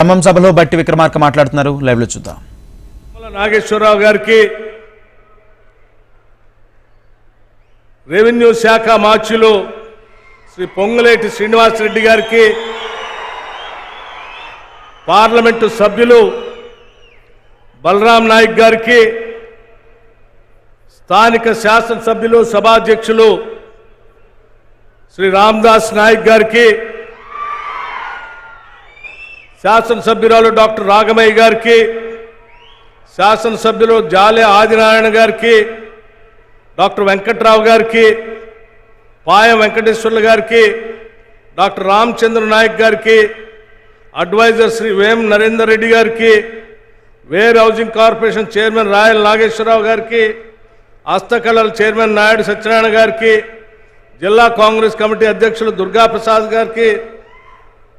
ఖమ్మం సభలో బట్టి విక్రమార్క మాట్లాడుతున్నారు. లైవ్లో చూద్దాం. నాగేశ్వరరావు గారికి రెవెన్యూ శాఖ మార్చిలో శ్రీ పొంగులేటి శ్రీనివాసరెడ్డి గారికి పార్లమెంటు సభ్యులు బలరాం నాయక్ గారికి స్థానిక శాసనసభ్యులు సభాధ్యక్షులు శ్రీ రామ్దాస్ నాయక్ గారికి శాసనసభ్యురాలు డాక్టర్ రాగమయ్య గారికి శాసనసభ్యులు జాలే ఆదినారాయణ గారికి డాక్టర్ వెంకట్రావు గారికి పాయం వెంకటేశ్వర్లు గారికి డాక్టర్ రామచంద్ర నాయక్ గారికి అడ్వైజర్ శ్రీ వేం నరేందర్ రెడ్డి గారికి warehousing corporation chairman Rayal Nageswararao గారికి హస్తకళల చైర్మన్ నాయుడు సత్యనారాయణ గారికి జిల్లా కాంగ్రెస్ కమిటీ అధ్యక్షులు దుర్గాప్రసాద్ గారికి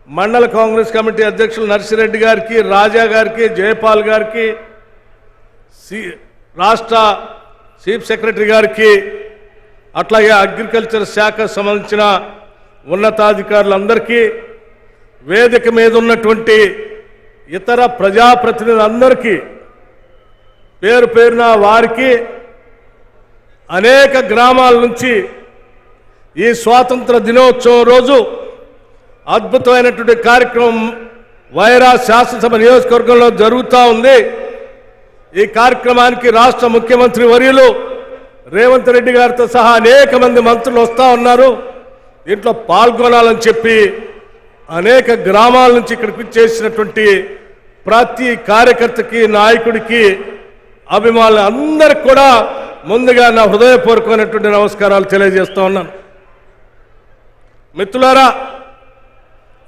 మండల కాంగ్రెస్ కమిటీ అధ్యక్షులు నర్సిరెడ్డి గారికి రాజా గారికి జయపాల్ గారికి సి రాష్ట్ర చీఫ్ సెక్రటరీ గారికి అట్లాగే అగ్రికల్చర్ శాఖ సంబంధించిన ఉన్నతాధికారులందరికీ వేదిక మీద ఉన్నటువంటి ఇతర ప్రజాప్రతినిధులందరికీ పేరు పేరున వారికి అనేక గ్రామాల నుంచి ఈ స్వాతంత్ర దినోత్సవం రోజు అద్భుతమైనటువంటి కార్యక్రమం వైరా శాసనసభ నియోజకవర్గంలో జరుగుతూ ఉంది. ఈ కార్యక్రమానికి రాష్ట్ర ముఖ్యమంత్రి వర్యులు రేవంత్ రెడ్డి గారితో సహా అనేక మంది మంత్రులు వస్తూ ఉన్నారు. దీంట్లో పాల్గొనాలని చెప్పి అనేక గ్రామాల నుంచి ఇక్కడికి చేసినటువంటి ప్రతి కార్యకర్తకి నాయకుడికి అభిమానులు అందరికి కూడా ముందుగా నా హృదయపూర్వకమైనటువంటి నమస్కారాలు తెలియజేస్తూ ఉన్నాను. మిత్రులారా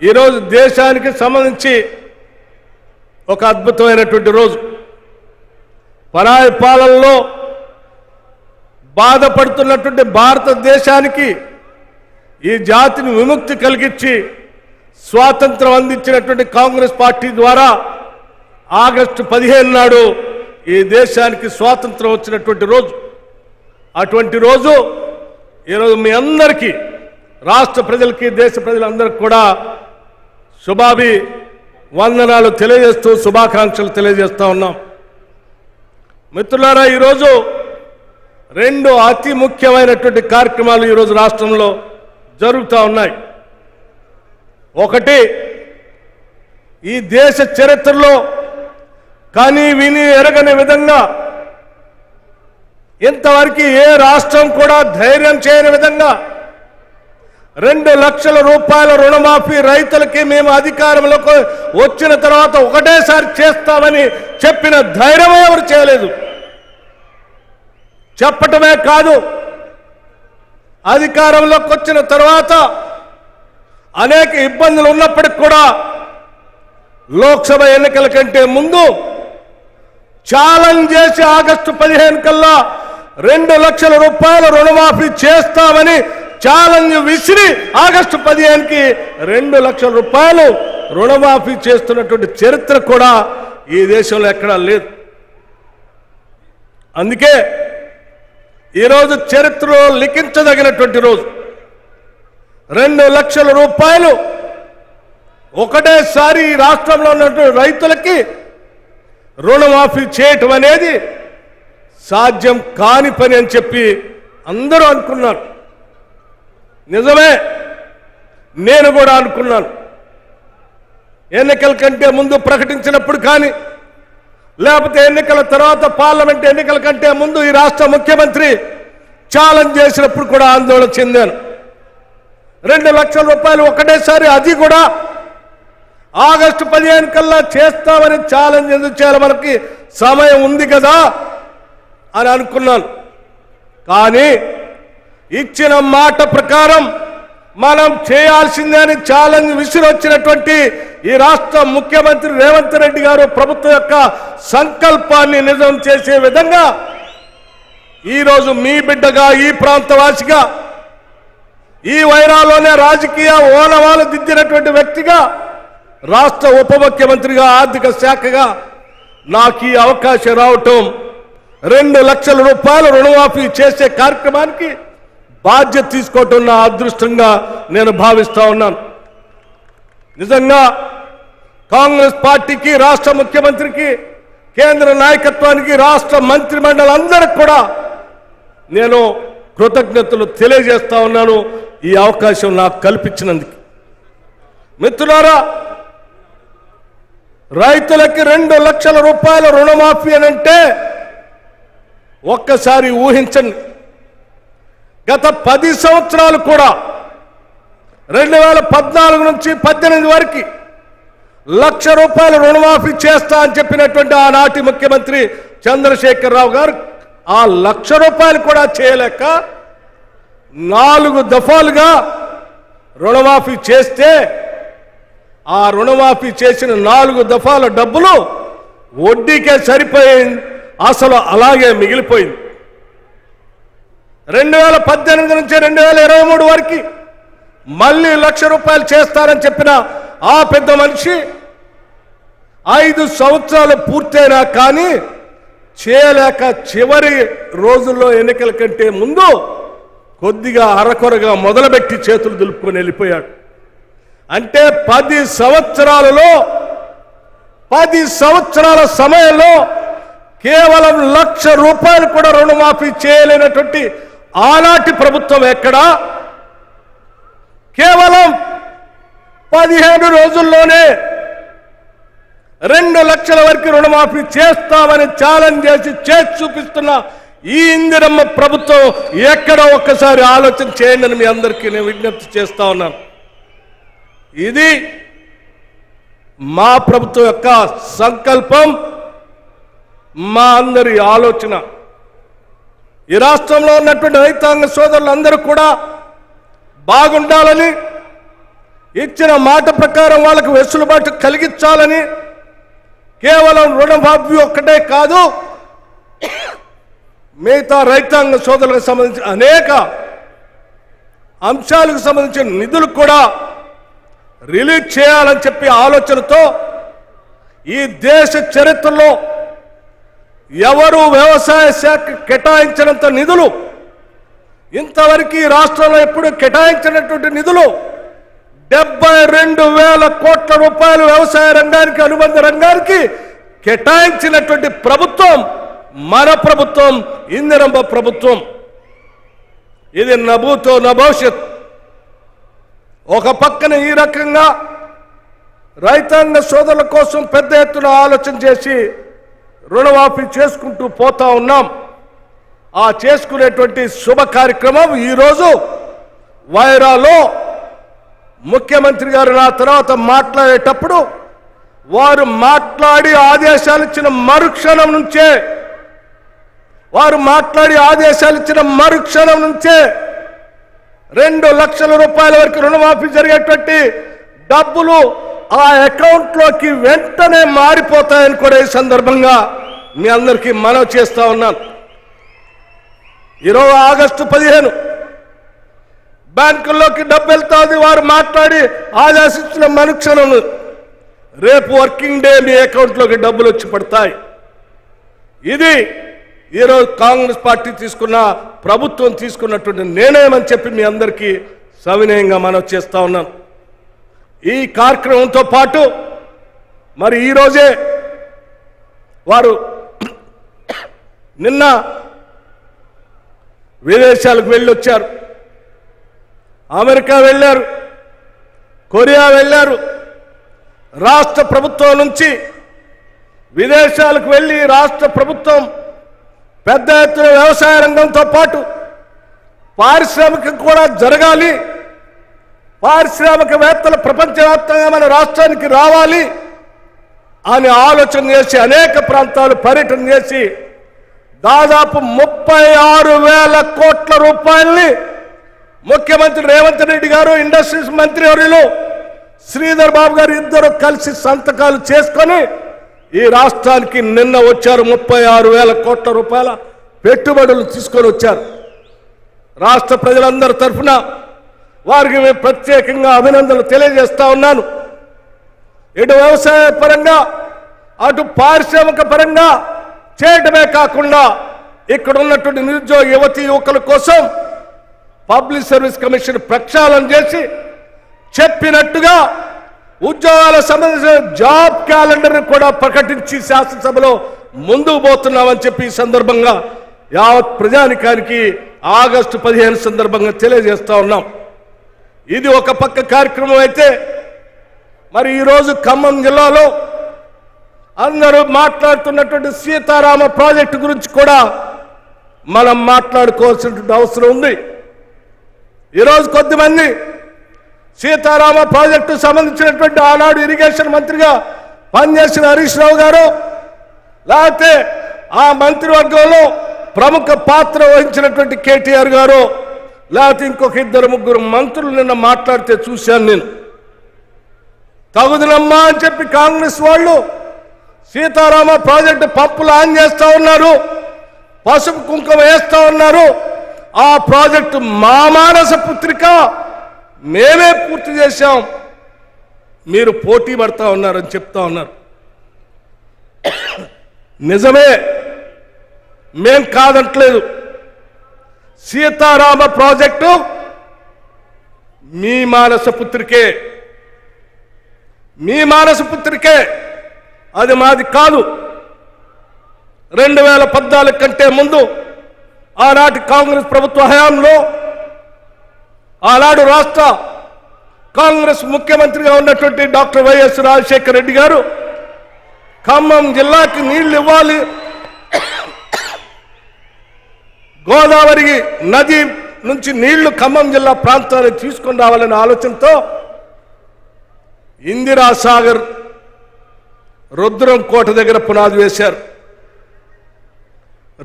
ఈరోజు దేశానికి సంబంధించి ఒక అద్భుతమైనటువంటి రోజు. పరాయి పాలనలో బాధపడుతున్నటువంటి భారతదేశానికి ఈ జాతిని విముక్తి కలిగించి స్వాతంత్రం అందించినటువంటి కాంగ్రెస్ పార్టీ ద్వారా ఆగస్టు పదిహేను నాడు ఈ దేశానికి స్వాతంత్రం వచ్చినటువంటి రోజు. అటువంటి రోజు ఈరోజు మీ అందరికీ రాష్ట్ర ప్రజలకి దేశ ప్రజలందరికీ కూడా శుభాభి వందనాలు తెలియజేస్తూ శుభాకాంక్షలు తెలియజేస్తూ ఉన్నాం. మిత్రులారా ఈరోజు రెండు అతి ముఖ్యమైనటువంటి కార్యక్రమాలు ఈరోజు రాష్ట్రంలో జరుగుతూ ఉన్నాయి. ఒకటి ఈ దేశ చరిత్రలో కానీ విని ఎరగని విధంగా ఇంతవరకు ఏ రాష్ట్రం కూడా ధైర్యం చేయని విధంగా రెండు లక్షల రూపాయల రుణమాఫీ రైతులకి మేము అధికారంలోకి వచ్చిన తర్వాత ఒకటేసారి చేస్తామని చెప్పిన ధైర్యం ఎవరు చేయలేదు. చెప్పటమే కాదు. అధికారంలోకి వచ్చిన తర్వాత అనేక ఇబ్బందులు ఉన్నప్పటికి కూడా లోక్సభ ఎన్నికల కంటే ముందు ఛాలెంజ్ చేసి ఆగస్టు పదిహేను కల్లా రెండు లక్షల రూపాయల రుణమాఫీ చేస్తామని ఛాలెంజ్ విసిరి ఆగస్టు పదిహేనుకి రెండు లక్షల రూపాయలు రుణమాఫీ చేస్తున్నటువంటి చరిత్ర కూడా ఈ దేశంలో ఎక్కడా లేదు. అందుకే ఈరోజు చరిత్రలో లిఖించదగినటువంటి రోజు. రెండు లక్షల రూపాయలు ఒకటేసారి రాష్ట్రంలో ఉన్నటువంటి రైతులకి రుణమాఫీ చేయటం అనేది సాధ్యం కాని పని అని చెప్పి అందరూ అనుకున్నారు. నిజమే. నేను కూడా అనుకున్నాను. ఎన్నికల కంటే ముందు ప్రకటించినప్పుడు కానీ లేకపోతే ఎన్నికల తర్వాత పార్లమెంట్ ఎన్నికల కంటే ముందు ఈ రాష్ట్ర ముఖ్యమంత్రి ఛాలెంజ్ చేసినప్పుడు కూడా ఆందోళన చెందాను. రెండు లక్షల రూపాయలు ఒకటేసారి అది కూడా ఆగస్టు పదిహేను కల్లా చేస్తామని ఛాలెంజ్ ఎందుకు చేయాలి? మనకి సమయం ఉంది కదా అని అనుకున్నాను. కానీ ఇచ్చిన మాట ప్రకారం మనం చేయాల్సిందే అని ఛాలెంజ్ విసిరొచ్చినటువంటి ఈ రాష్ట్ర ముఖ్యమంత్రి రేవంత్ రెడ్డి గారు ప్రభుత్వం యొక్క సంకల్పాన్ని నిజం చేసే విధంగా ఈరోజు మీ బిడ్డగా ఈ ప్రాంతవాసిగా ఈ వైరాలోనే రాజకీయ ఓనవాలు దిద్దినటువంటి వ్యక్తిగా రాష్ట్ర ఉప ముఖ్యమంత్రిగా ఆర్థిక శాఖగా నాకు ఈ అవకాశం రావటం రెండు లక్షల రూపాయలు రుణమాఫీ చేసే కార్యక్రమానికి బాధ్యత తీసుకోవటం నా అదృష్టంగా నేను భావిస్తా ఉన్నాను. నిజంగా కాంగ్రెస్ పార్టీకి రాష్ట్ర ముఖ్యమంత్రికి కేంద్ర నాయకత్వానికి రాష్ట్ర మంత్రి మండలందరికి కూడా నేను కృతజ్ఞతలు తెలియజేస్తా ఉన్నాను. ఈ అవకాశం నాకు కల్పించినందుకు. మిత్రులారా రైతులకి రెండు లక్షల రూపాయల రుణమాఫీ అని అంటే ఒక్కసారి ఊహించండి. గత పది సంవత్సరాలు కూడా రెండు వేల పద్నాలుగు నుంచి పద్దెనిమిది వరకు లక్ష రూపాయలు రుణమాఫీ చేస్తా అని చెప్పినటువంటి ఆనాటి ముఖ్యమంత్రి చంద్రశేఖరరావు గారు ఆ లక్ష రూపాయలు కూడా చేయలేక నాలుగు దఫాలుగా రుణమాఫీ చేస్తే ఆ రుణమాఫీ చేసిన నాలుగు దఫాల డబ్బులు వడ్డీకే సరిపోయింది అసలు అలాగే మిగిలిపోయింది. రెండు వేల పద్దెనిమిది నుంచి రెండు వేల ఇరవై మూడు వరకు మళ్ళీ లక్ష రూపాయలు చేస్తారని చెప్పిన ఆ పెద్ద మనిషి ఐదు సంవత్సరాలు పూర్తయినా కానీ చేయలేక చివరి రోజుల్లో ఎన్నికల కంటే ముందు కొద్దిగా అరకొరగా మొదలుపెట్టి చేతులు దులుపుకొని వెళ్ళిపోయాడు. అంటే పది సంవత్సరాలలో పది సంవత్సరాల సమయంలో కేవలం లక్ష రూపాయలు కూడా రుణమాఫీ చేయలేనటువంటి ఆనాటి ప్రభుత్వం ఎక్కడా? కేవలం పదిహేను రోజుల్లోనే రెండు లక్షల వరకు రుణమాఫీ చేస్తామని ఛాలెంజ్ చేసి చేసి చూపిస్తున్న ఈ ఇందిరమ్మ ప్రభుత్వం ఎక్కడో ఒక్కసారి ఆలోచన చేయండి అని మీ అందరికీ నేను విజ్ఞప్తి చేస్తా ఉన్నాను. ఇది మా ప్రభుత్వం యొక్క సంకల్పం మా అందరి ఆలోచన. ఈ రాష్ట్రంలో ఉన్నటువంటి రైతాంగ సోదరులందరూ కూడా బాగుండాలని ఇచ్చిన మాట ప్రకారం వాళ్ళకు వెసులుబాటు కలిగించాలని కేవలం రుణమాఫీ ఒక్కటే కాదు మిగతా రైతాంగ సోదరులకు సంబంధించిన అనేక అంశాలకు సంబంధించిన నిధులు కూడా రిలీజ్ చేయాలని చెప్పి ఆలోచనతో ఈ దేశ చరిత్రలో ఎవరు వ్యవసాయ శాఖ కేటాయించినంత నిధులు? ఇంతవరకు ఈ రాష్ట్రంలో ఎప్పుడు కేటాయించినటువంటి నిధులు? డెబ్బై రెండు వేల కోట్ల రూపాయలు వ్యవసాయ రంగానికి అనుబంధ రంగానికి కేటాయించినటువంటి ప్రభుత్వం మన ప్రభుత్వం ఇందిరంబ ప్రభుత్వం. ఇది నభూతో నభవిష్యత్ ఒక పక్కన ఈ రకంగా రైతాంగ సోదరుల కోసం పెద్ద ఎత్తున ఆలోచన చేసి రుణమాఫీ చేసుకుంటూ పోతా ఉన్నాం. ఆ చేసుకునేటువంటి శుభ కార్యక్రమం ఈరోజు వైరాలో ముఖ్యమంత్రి గారు నా తర్వాత మాట్లాడేటప్పుడు వారు మాట్లాడి ఆదేశాలు ఇచ్చిన మరుక్షణం నుంచే వారు మాట్లాడి ఆదేశాలు ఇచ్చిన మరుక్షణం నుంచే రెండు లక్షల రూపాయల వరకు రుణమాఫీ జరిగేటువంటి డబ్బులు ఆ అకౌంట్లోకి వెంటనే మారిపోతాయని కూడా ఈ సందర్భంగా మీ అందరికీ మనవి చేస్తూ ఉన్నాను. ఇరవై ఆగస్టు పదిహేను బ్యాంకుల్లోకి డబ్బు వెళ్తాది వారు మాట్లాడి ఆదేశించిన మనుక్షణం రేపు వర్కింగ్ డే మీ అకౌంట్లోకి డబ్బులు వచ్చి పడతాయి. ఇది ఈరోజు కాంగ్రెస్ పార్టీ తీసుకున్న ప్రభుత్వం తీసుకున్నటువంటి నిర్ణయం చెప్పి మీ అందరికీ సవినయంగా మనం చేస్తూ ఉన్నాను. ఈ కార్యక్రమంతో పాటు మరి ఈరోజే వారు నిన్న విదేశాలకు వెళ్ళొచ్చారు. అమెరికా వెళ్ళారు. కొరియా వెళ్ళారు. రాష్ట్ర ప్రభుత్వం నుంచి విదేశాలకు వెళ్ళి రాష్ట్ర ప్రభుత్వం పెద్ద ఎత్తున వ్యవసాయ రంగంతో పాటు పారిశ్రామికం కూడా జరగాలి. పారిశ్రామికవేత్తలు ప్రపంచవ్యాప్తంగా మన రాష్ట్రానికి రావాలి అని ఆలోచన చేసి అనేక ప్రాంతాలు పర్యటన చేసి దాదాపు ముప్పై ఆరు వేల కోట్ల రూపాయల్ని ముఖ్యమంత్రి రేవంత్ రెడ్డి గారు ఇండస్ట్రీస్ మంత్రి వర్యులు శ్రీధర్ బాబు గారు ఇద్దరు కలిసి సంతకాలు చేసుకొని ఈ రాష్ట్రానికి నిన్న వచ్చారు ముప్పై ఆరు వేల కోట్ల రూపాయల పెట్టుబడులు తీసుకొని వచ్చారు. రాష్ట్ర ప్రజలందరి తరఫున వారికి మేము ప్రత్యేకంగా అభినందనలు తెలియజేస్తా ఉన్నాను. ఇటు వ్యవసాయ పరంగా అటు పారిశ్రామిక పరంగా చేయటమే కాకుండా ఇక్కడ ఉన్నటువంటి నిరుద్యోగ యువతి యువకుల కోసం పబ్లిక్ సర్వీస్ కమిషన్ ప్రక్షాళన చేసి చెప్పినట్టుగా ఉద్యోగాల సంబంధించిన జాబ్ క్యాలెండర్ని కూడా ప్రకటించి శాసనసభలో ముందుకు పోతున్నామని చెప్పి ఈ సందర్భంగా యావత్ ప్రజానికానికి ఆగస్టు పదిహేను సందర్భంగా తెలియజేస్తా ఉన్నాం. ఇది ఒక పక్క కార్యక్రమం అయితే మరి ఈరోజు ఖమ్మం జిల్లాలో అందరూ మాట్లాడుతున్నటువంటి సీతారామ ప్రాజెక్టు గురించి కూడా మనం మాట్లాడుకోవాల్సినటువంటి అవసరం ఉంది. ఈరోజు కొద్దిమంది సీతారామ ప్రాజెక్టు సంబంధించినటువంటి ఆనాడు ఇరిగేషన్ మంత్రిగా పనిచేసిన హరీష్ రావు గారు లేకపోతే ఆ మంత్రివర్గంలో ప్రముఖ పాత్ర వహించినటువంటి కేటీఆర్ గారు లేకపోతే ఇంకొక ఇద్దరు ముగ్గురు మంత్రులు నిన్న మాట్లాడితే చూశాను నేను. తగుదనమ్మా అని చెప్పి కాంగ్రెస్ వాళ్ళు సీతారామ ప్రాజెక్టు పంపులు ఆన్ చేస్తూ ఉన్నారు పసుపు కుంకుమ వేస్తూ ఉన్నారు. ఆ ప్రాజెక్టు మా మానస పుత్రిక మేమే పూర్తి చేశాం. మీరు పోటీ పడతా ఉన్నారని చెప్తా ఉన్నారు. నిజమే మేం కాదంటలేదు. సీతారామ ప్రాజెక్టు మీ మానస పుత్రికే మీ మానస పుత్రికే అది మాది కాదు. రెండు వేల పద్నాలుగు కంటే ముందు ఆనాటి కాంగ్రెస్ ప్రభుత్వ హయాంలో ఆనాడు రాష్ట్ర కాంగ్రెస్ ముఖ్యమంత్రిగా ఉన్నటువంటి డాక్టర్ వైఎస్ రాజశేఖర రెడ్డి గారు ఖమ్మం జిల్లాకి నీళ్ళు ఇవ్వాలి గోదావరి నది నుంచి నీళ్ళు ఖమ్మం జిల్లా ప్రాంతానికి తీసుకొని రావాలనే ఆలోచనతో ఇందిరాసాగర్ రుద్రం కోట దగ్గర పునాది వేశారు.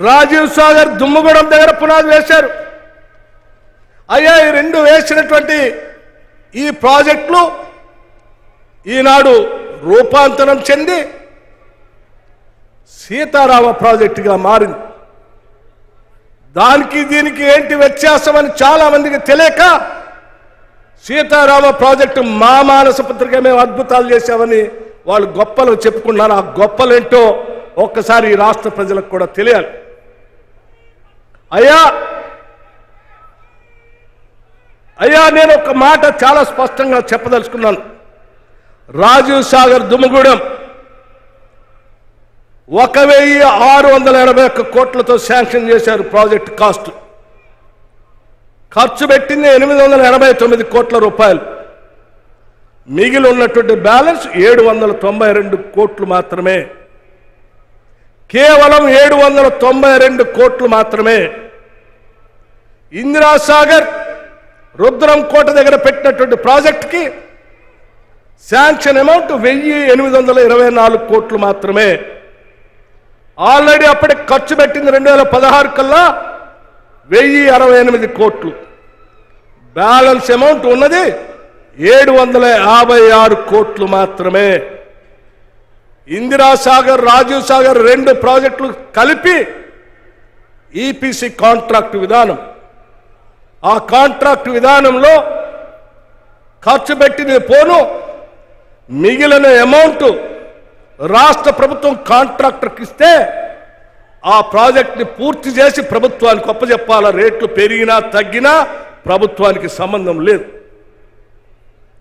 రాజీవ్ సాగర్ దుమ్మగూడెం దగ్గర పునాది వేశారు. అయ్యా ఈ రెండు వేసినటువంటి ఈ ప్రాజెక్టులు ఈనాడు రూపాంతరం చెంది సీతారామ ప్రాజెక్టుగా మారింది. దానికి దీనికి ఏంటి వ్యత్యాసం అని చాలా మందికి తెలియక సీతారామ ప్రాజెక్టు మా మానస పత్రిక మేము అద్భుతాలు చేశామని వాళ్ళు గొప్పలు చెప్పుకున్నారు ఆ గొప్పలేంటో ఒక్కసారి ఈ రాష్ట్ర ప్రజలకు కూడా తెలియాలి. అయ్యా అయ్యా నేను ఒక మాట చాలా స్పష్టంగా చెప్పదలుచుకున్నాను. రాజీవ్ సాగర్ దుమ్మగూడెం ఒక వెయ్యి ఆరు వందల ఎనభై ఒక్క కోట్లతో శాంక్షన్ చేశారు ప్రాజెక్ట్ కాస్ట్. ఖర్చు పెట్టింది ఎనిమిది వందల ఎనభై తొమ్మిది కోట్ల రూపాయలు. మిగిలి ఉన్నటువంటి బ్యాలెన్స్ ఏడు వందల తొంభై రెండు కోట్లు మాత్రమే. కేవలం ఏడు వందల తొంభై రెండు కోట్లు మాత్రమే. ఇందిరాసాగర్ రుద్రం కోట దగ్గర పెట్టినటువంటి ప్రాజెక్ట్కి శాంక్షన్ అమౌంట్ వెయ్యి ఎనిమిది వందల ఇరవై నాలుగు కోట్లు మాత్రమే. ఆల్రెడీ అప్పటికి ఖర్చు పెట్టింది రెండు వేల పదహారు కల్లా వెయ్యి అరవై ఎనిమిది కోట్లు. బ్యాలెన్స్ అమౌంట్ ఉన్నది ఏడు వందల యాభై ఆరు కోట్లు మాత్రమే. ఇందిరా సాగర్ రాజీవ్ సాగర్ రెండు ప్రాజెక్టులు కలిపి ఈపీసీ కాంట్రాక్ట్ విధానం. ఆ కాంట్రాక్ట్ విధానంలో ఖర్చు పెట్టిన పోను మిగిలిన అమౌంట్ రాష్ట్ర ప్రభుత్వం కాంట్రాక్టర్కి ఇస్తే ఆ ప్రాజెక్ట్ని పూర్తి చేసి ప్రభుత్వానికి అప్పచెప్పాల రేట్లు పెరిగినా తగ్గినా ప్రభుత్వానికి సంబంధం లేదు.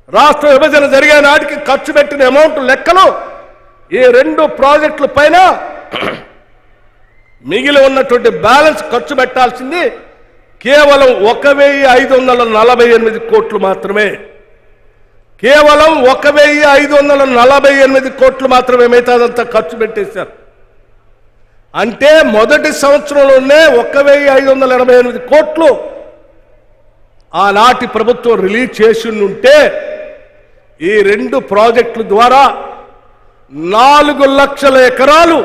రాష్ట్ర విభజన జరిగే నాటికి ఖర్చు పెట్టిన అమౌంట్ లెక్కలు ఈ రెండు ప్రాజెక్టుల పైన మిగిలి ఉన్నటువంటి బ్యాలెన్స్ ఖర్చు పెట్టాల్సింది కేవలం ఒక వెయ్యి ఐదు వందల నలభై ఎనిమిది కోట్లు మాత్రమే. కేవలం ఒక వెయ్యి ఐదు వందల నలభై ఎనిమిది కోట్లు మాత్రమే మిగతాదంతా ఖర్చు పెట్టేశారు. అంటే మొదటి సంవత్సరంలోనే ఒక వెయ్యి ఐదు వందల ఎనభై ఎనిమిది కోట్లు ఆనాటి ప్రభుత్వం రిలీజ్ చేసి ఉంటే ఈ రెండు ప్రాజెక్టుల ద్వారా నాలుగు లక్షల ఎకరాలు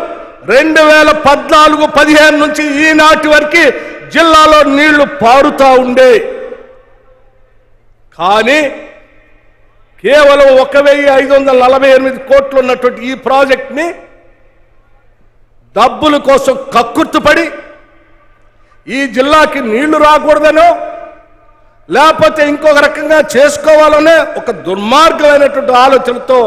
రెండు వేల పద్నాలుగు పదిహేను నుంచి ఈనాటి వరకు జిల్లాలో నీళ్ళు పారుతా ఉండే. కానీ కేవలం ఒక వెయ్యి ఐదు వందల నలభై ఎనిమిది కోట్లు ఉన్నటువంటి ఈ ప్రాజెక్ట్ని డబ్బుల కోసం కక్కుర్తుపడి ఈ జిల్లాకి నీళ్ళు రాకూడదనో లేకపోతే ఇంకొక రకంగా చేసుకోవాలనే ఒక దుర్మార్గమైనటువంటి ఆలోచనతో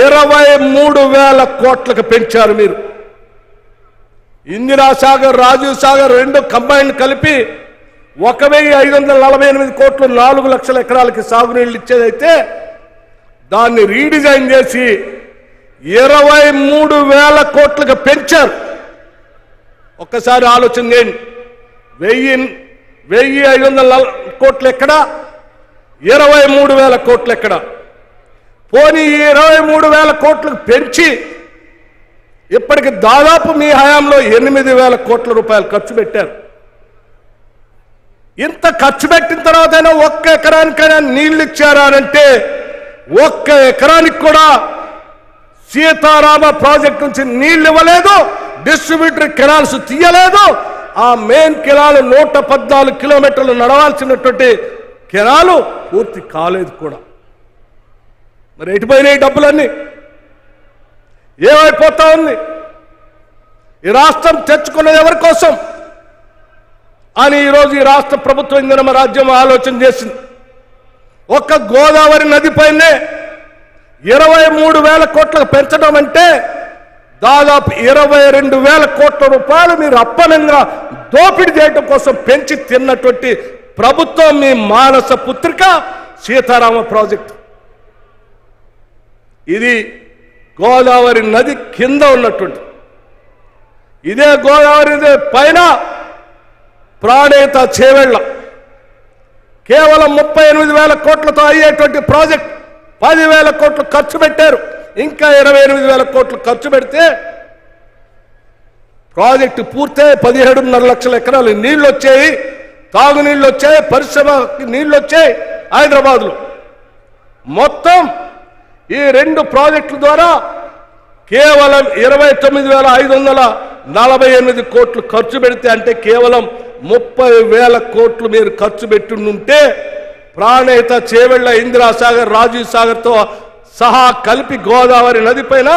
ఇరవై మూడు వేల కోట్లకు పెంచారు మీరు. ఇందిరాసాగర్ రాజీవ్ సాగర్ రెండు కంబైన్ కలిపి ఒక వెయ్యి ఐదు వందల నలభై ఎనిమిది కోట్లు నాలుగు లక్షల ఎకరాలకి సాగునీళ్ళు ఇచ్చేదైతే దాన్ని రీడిజైన్ చేసి ఇరవై మూడు వేల కోట్లకు పెంచారు. ఒక్కసారి ఆలోచన చేయండి. వెయ్యి వెయ్యి ఐదు వందల కోట్లు ఎక్కడ? ఇరవై మూడు వేల కోట్లు ఎక్కడ? పోనీ ఇరవై మూడు వేల కోట్లకు పెంచి ఇప్పటికి దాదాపు మీ హయాంలో ఎనిమిది వేల కోట్ల రూపాయలు ఖర్చు పెట్టారు. ఇంత ఖర్చు పెట్టిన తర్వాతైనా ఒక్క ఎకరానికైనా నీళ్ళు ఇచ్చారా అంటే ఒక్క ఎకరానికి కూడా సీతారామ ప్రాజెక్ట్ నుంచి నీళ్ళు ఇవ్వలేదు డిస్ట్రిబ్యూటర్ కెనాల్స్ తీయలేదు ఆ మెయిన్ కెనాల్ నూట పద్నాలుగు కిలోమీటర్లు నడవాల్సినటువంటి కెనాలు పూర్తి కాలేదు కూడా. మరి ఎటుపోయినాయి డబ్బులన్నీ? ఏమైపోతా ఉంది? ఈ రాష్ట్రం తెచ్చుకున్నది ఎవరి కోసం? అని ఈరోజు ఈ రాష్ట్ర ప్రభుత్వం ఇంధన రాజ్యం ఆలోచన చేసింది. ఒక్క గోదావరి నదిపైనే ఇరవై మూడు వేల కోట్లకు పెంచడం అంటే దాదాపు ఇరవై రెండు వేల కోట్ల రూపాయలు మీరు అప్పనంగా దోపిడీ చేయడం కోసం పెంచి తిన్నటువంటి ప్రభుత్వం మీ మానస పుత్రిక సీతారామ ప్రాజెక్ట్. ఇది గోదావరి నది కింద ఉన్నటువంటి. ఇదే గోదావరి పైన ప్రాణేత చేవెళ్ళ. కేవలం ముప్పై ఎనిమిది వేల కోట్లతో అయ్యేటువంటి ప్రాజెక్ట్ పదివేల కోట్లు ఖర్చు పెట్టారు. ఇంకా ఇరవై ఎనిమిది వేల కోట్లు ఖర్చు పెడితే ప్రాజెక్టు పూర్తయి పదిహేడున్నర లక్షల ఎకరాలు నీళ్ళు వచ్చాయి తాగునీళ్ళు వచ్చాయి పరిశ్రమకి నీళ్ళు వచ్చాయి హైదరాబాద్లో. మొత్తం ఈ రెండు ప్రాజెక్టుల ద్వారా కేవలం ఇరవై తొమ్మిది వేల ఐదు వందల నలభై ఎనిమిది కోట్లు ఖర్చు పెడితే అంటే కేవలం ముప్పై వేల కోట్లు మీరు ఖర్చు పెట్టుంటే ప్రాణేత చేవెళ్ళ ఇందిరాసాగర్ రాజీవ్ సాగర్తో సహా కలిపి గోదావరి నదిపైన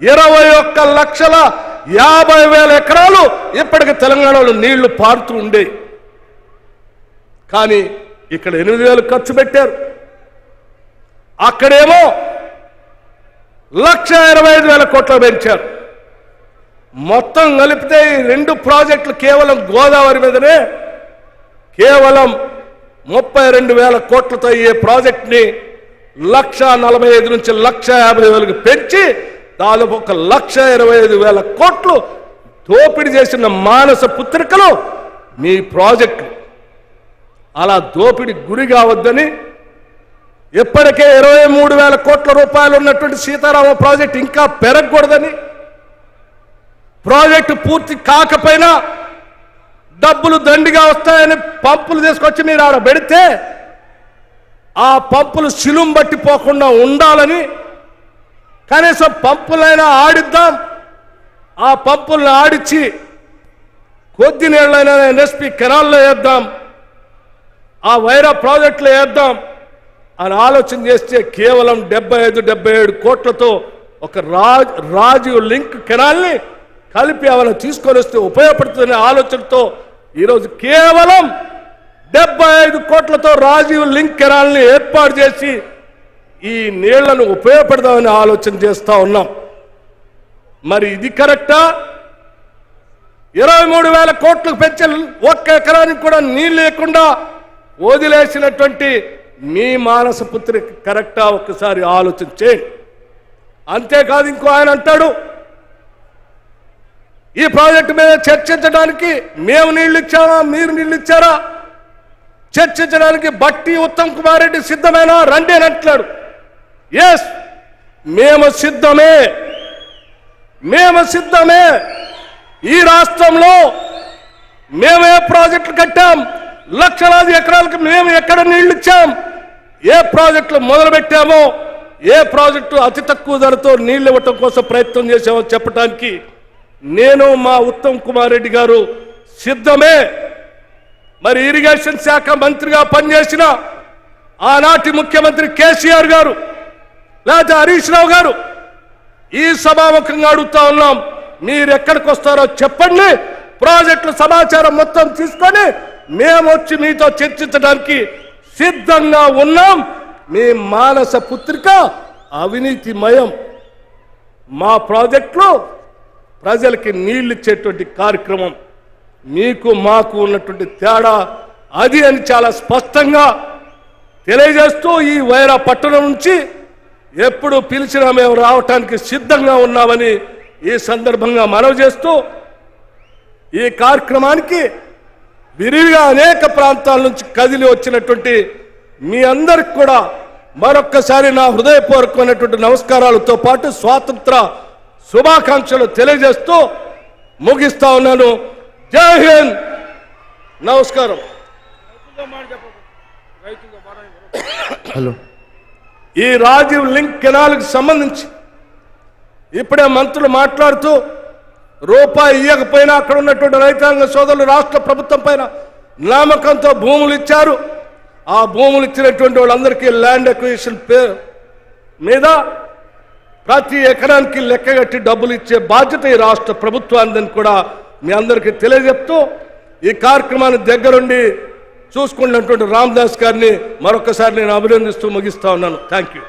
ఇరవై ఒక్క లక్షల యాభై వేల ఎకరాలు ఇప్పటికి తెలంగాణలో నీళ్ళు పారుతూ ఉండేవి కానీ ఇక్కడ ఎనిమిది వేలు ఖర్చు పెట్టారు. అక్కడేమో లక్ష ఇరవై ఐదు వేల కోట్లు పెంచారు. మొత్తం కలిపితే ఈ రెండు ప్రాజెక్టులు కేవలం గోదావరి మీదనే కేవలం ముప్పై రెండు వేల కోట్లతో ఈ ప్రాజెక్ట్ని లక్ష నలభై ఐదు నుంచి లక్ష యాభై వేలకు పెంచి దాదాపు ఒక లక్ష ఇరవై ఐదు వేల కోట్లు దోపిడీ చేసిన మానస పుత్రికలు మీ ప్రాజెక్టు. అలా దోపిడి గురి కావద్దని ఇప్పటికే ఇరవై మూడు వేల కోట్ల రూపాయలు ఉన్నటువంటి సీతారామ ప్రాజెక్ట్ ఇంకా పెరగకూడదని ప్రాజెక్టు పూర్తి కాకపోయినా డబ్బులు దండిగా వస్తాయని పంపులు తీసుకొచ్చి మీరు ఆడ పెడితే ఆ పంపులు శిలుం బట్టిపోకుండా ఉండాలని కనీసం పంపులైనా ఆడిద్దాం. ఆ పంపులను ఆడిచ్చి కొద్ది నీళ్ళైనా ఎన్ఎస్పి కెనాల్లో వేద్దాం. ఆ వైరా ప్రాజెక్టులో వేద్దాం అని ఆలోచన చేస్తే కేవలం డెబ్బై ఐదు డెబ్బై ఏడు కోట్లతో ఒక రాజ్ రాజీవ్ లింక్ కెనాల్ని కలిపి ఆమెను తీసుకొని వస్తే ఉపయోగపడుతుందనే ఆలోచనతో ఈరోజు కేవలం డెబ్బై ఐదు కోట్లతో రాజీవ్ లింక్ కెనాల్ని ఏర్పాటు చేసి ఈ నీళ్ళను ఉపయోగపడదామని ఆలోచన చేస్తూ ఉన్నాం. మరి ఇది కరెక్టా? ఇరవై మూడు వేల కోట్లకు పెంచే ఒక్క ఎకరానికి కూడా నీళ్ళు లేకుండా వదిలేసినటువంటి మీ మానస పుత్రి కరెక్టా? ఒక్కసారి ఆలోచన చేయండి. అంతేకాదు ఇంకో ఆయన అంటాడు ఈ ప్రాజెక్టు మీద చర్చించడానికి మేము నీళ్ళు ఇచ్చామా మీరు నీళ్ళు ఇచ్చారా చర్చించడానికి బట్టి ఉత్తమ్ కుమార్ రెడ్డి సిద్ధమేనా? రండి అని అంటున్నాడు. ఎస్ మేము సిద్ధమే. మేము సిద్ధమే. ఈ రాష్ట్రంలో మేమే ప్రాజెక్టులు కట్టాం? లక్షలాది ఎకరాలకు మేము ఎక్కడ నీళ్ళు ఇచ్చాం ఏ ప్రాజెక్టులు మొదలు పెట్టామో ఏ ప్రాజెక్టు అతి తక్కువ ధరతో నీళ్ళు ఇవ్వటం కోసం ప్రయత్నం చేశామో చెప్పడానికి నేను మా ఉత్తమ్ కుమార్ రెడ్డి గారు సిద్ధమే. మరి ఇరిగేషన్ శాఖ మంత్రిగా పనిచేసిన ఆనాటి ముఖ్యమంత్రి కేసీఆర్ గారు లేకపోతే హరీష్ రావు గారు ఈ సభాముఖంగా అడుగుతా ఉన్నాం మీరు ఎక్కడికి వస్తారో చెప్పండి. ప్రాజెక్టుల సమాచారం మొత్తం తీసుకొని మేము వచ్చి మీతో చర్చించడానికి సిద్ధంగా ఉన్నాం. మీ మానస పుత్రిక అవినీతిమయం. మా ప్రాజెక్టులో ప్రజలకి నీళ్ళు ఇచ్చేటువంటి కార్యక్రమం మీకు మాకు ఉన్నటువంటి తేడా అది అని చాలా స్పష్టంగా తెలియజేస్తూ ఈ వైరా పట్టణం నుంచి ఎప్పుడు పిలిచినా మేము రావటానికి సిద్ధంగా ఉన్నామని ఈ సందర్భంగా మనవి చేస్తూ ఈ కార్యక్రమానికి విరివిగా అనేక ప్రాంతాల నుంచి కదిలి వచ్చినటువంటి మీ అందరికి కూడా మరొక్కసారి నా హృదయపూర్వకమైనటువంటి నమస్కారాలతో పాటు స్వాతంత్ర శుభాకాంక్షలు తెలియజేస్తూ ముగిస్తా ఉన్నాను. జై హింద్. నమస్కారం. హలో. ఈ రాజీవ్ లింక్ కెనాల్కి సంబంధించి ఇప్పుడే మంత్రులు మాట్లాడుతూ రూపాయి ఇవ్వకపోయినా అక్కడ ఉన్నటువంటి రైతాంగ సోదరులు రాష్ట్ర ప్రభుత్వం పైన నామకంతో భూములు ఇచ్చారు. ఆ భూములు ఇచ్చినటువంటి వాళ్ళందరికీ ల్యాండ్ అక్విజిషన్ పే మీద ప్రతి ఎకరానికి లెక్కగట్టి డబ్బులు ఇచ్చే బాధ్యత ఈ రాష్ట్ర ప్రభుత్వాన్ని కూడా మీ అందరికీ తెలియజెప్తూ ఈ కార్యక్రమాన్ని దగ్గరుండి చూసుకున్నటువంటి రామ్దాస్ గారిని మరొకసారి నేను అభినందిస్తూ ముగిస్తా ఉన్నాను. Thank you